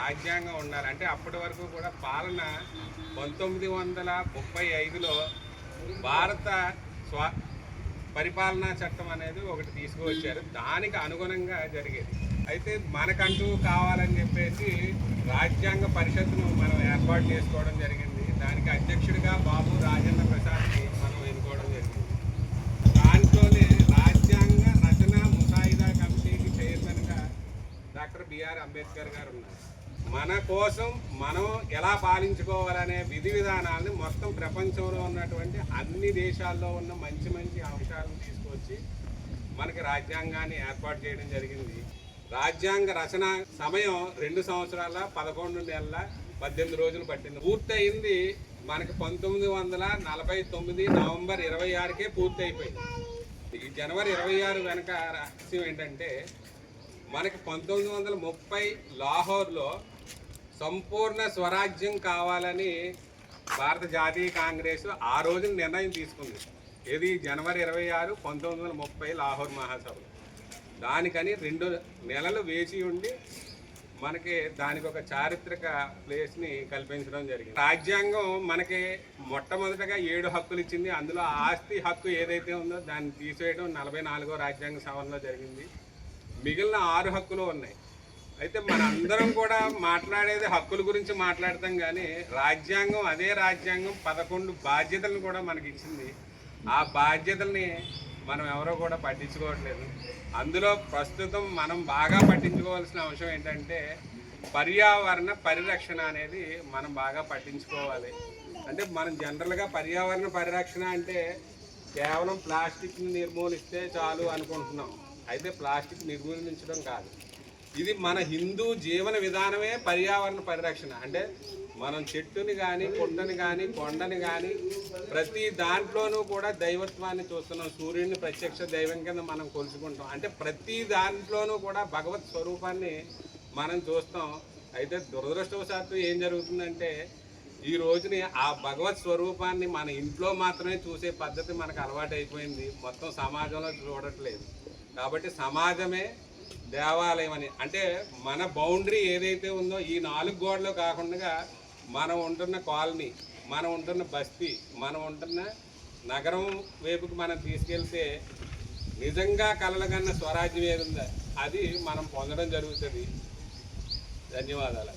రాజ్యాంగం ఉండాలి. అంటే అప్పటి వరకు కూడా పాలన పంతొమ్మిది వందల ముప్పై ఐదులో భారత స్వా పరిపాలనా చట్టం అనేది ఒకటి తీసుకువచ్చారు. దానికి అనుగుణంగా జరిగేది. అయితే మనకంటూ కావాలని చెప్పేసి రాజ్యాంగ పరిషత్ను మనం ఏర్పాటు చేసుకోవడం జరిగింది. దానికి అధ్యక్షుడిగా బాబు రాజేంద్ర ప్రసాద్ని మనం ఎన్నుకోవడం జరిగింది. దాంట్లోనే రాజ్యాంగ రచన ముసాయిదా కమిటీకి చైర్మన్గా డాక్టర్ బిఆర్ అంబేద్కర్ గారు ఉన్నారు. మన కోసం మనం ఎలా పాలించుకోవాలనే విధి విధానాలని మొత్తం ప్రపంచంలో ఉన్నటువంటి అన్ని దేశాల్లో ఉన్న మంచి మంచి అంశాలను తీసుకొచ్చి మనకి రాజ్యాంగాన్ని ఏర్పాటు చేయడం జరిగింది. రాజ్యాంగ రచన సమయం రెండు సంవత్సరాల పదకొండు నెలల పద్దెనిమిది రోజులు పట్టింది. పూర్తయింది మనకి పంతొమ్మిది వందల నలభై తొమ్మిది నవంబర్ ఇరవై ఆరుకే పూర్తి అయిపోయింది ఈ జనవరి ఇరవై ఆరు వెనక రహస్యం ఏంటంటే మనకి పంతొమ్మిది వందల ముప్పై లాహోర్లో సంపూర్ణ స్వరాజ్యం కావాలని భారత జాతీయ కాంగ్రెస్ ఆ రోజు నిర్ణయం తీసుకుంది. ఇది జనవరి ఇరవై ఆరు పంతొమ్మిది వందల ముప్పై లాహోర్ మహాసభలో. దానికని రెండు నెలలు వేచి ఉండి మనకి దానికి ఒక చారిత్రక ప్లేస్ని కల్పించడం జరిగింది. రాజ్యాంగం మనకి మొట్టమొదటగా ఏడు హక్కులు ఇచ్చింది. అందులో ఆస్తి హక్కు ఏదైతే ఉందో దాన్ని తీసేయడం నలభై నాలుగో రాజ్యాంగ సవరణలో జరిగింది. మిగిలిన ఆరు హక్కులు ఉన్నాయి. అయితే మనందరం కూడా మాట్లాడేది హక్కుల గురించి మాట్లాడతాం కానీ రాజ్యాంగం అదే రాజ్యాంగం పదకొండు బాధ్యతలను కూడా మనకి ఇచ్చింది. ఆ బాధ్యతల్ని మనం ఎవరో కూడా పట్టించుకోవట్లేదు. అందులో ప్రస్తుతం మనం బాగా పట్టించుకోవాల్సిన అంశం ఏంటంటే పర్యావరణ పరిరక్షణ అనేది మనం బాగా పట్టించుకోవాలి. అంటే మనం జనరల్గా పర్యావరణ పరిరక్షణ అంటే కేవలం ప్లాస్టిక్ని నిర్మూలిస్తే చాలు అనుకుంటున్నాం. అయితే ప్లాస్టిక్ నిర్మూలించడం కాదు. ఇది మన హిందూ జీవన విధానమే పర్యావరణ పరిరక్షణ. అంటే మనం చెట్టుని కానీ పుట్టని కానీ కొండని కానీ ప్రతి దాంట్లోనూ కూడా దైవత్వాన్ని చూస్తున్నాం. సూర్యుడిని ప్రత్యక్ష దైవం కింద మనం కొలుచుకుంటాం. అంటే ప్రతి దాంట్లోనూ కూడా భగవత్ స్వరూపాన్ని మనం చూస్తాం. అయితే దురదృష్టవశాత్తు ఏం జరుగుతుందంటే ఈ రోజుని ఆ భగవత్ స్వరూపాన్ని మన ఇంట్లో మాత్రమే చూసే పద్ధతి మనకు అలవాటు అయిపోయింది మొత్తం సమాజంలో చూడట్లేదు. కాబట్టి సమాజమే దేవాలయం అని అంటే మన బౌండరీ ఏదైతే ఉందో ఈ నాలుగు గోడలు కాకుండా మనం ఉంటున్న కాలనీ మనం ఉంటున్న బస్తీ మనం ఉంటున్న నగరం వైపుకి మనం తీసుకెళ్తే నిజంగా కలలగన్న స్వరాజ్యం ఏది అది మనం పొందడం జరుగుతుంది. ధన్యవాదాలు.